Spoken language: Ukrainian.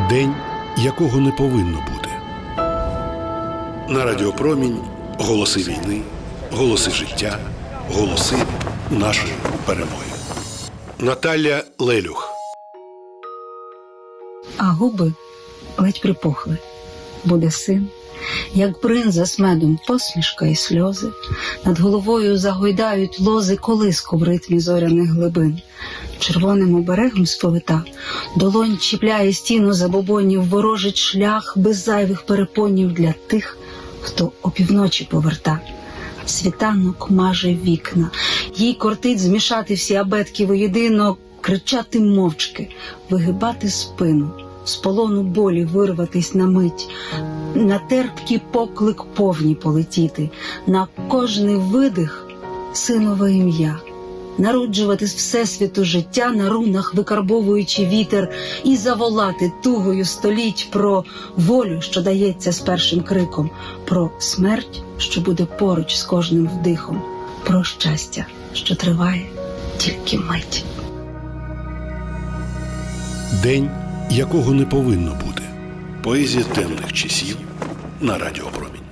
День, якого не повинно бути. На Радіопромінь голоси війни, голоси життя, голоси нашої перемоги. Наталя Лелюх. а губи ледь припухли. Буде син, як бринза з медом посмішка і сльози, над головою загойдають лози колиску в ритмі зоряних глибин. Червоним оберегом сповита, долонь чіпляє стіну забобонів, ворожить шлях без зайвих перепонів для тих, хто опівночі поверта. Світанок маже вікна, їй кортить змішати всі абетки воєдино, кричати мовчки, вигибати спину, з полону болі вирватись на мить, на терпкий поклик повні полетіти, на кожний видих синове ім'я. Народжувати з всесвіту життя на рунах, викарбовуючи вітер, і заволати тугою століть про волю, що дається з першим криком, про смерть, що буде поруч з кожним вдихом, про щастя, що триває тільки мить. День, якого не повинно бути. Поезія темних часів на Радіопромінь.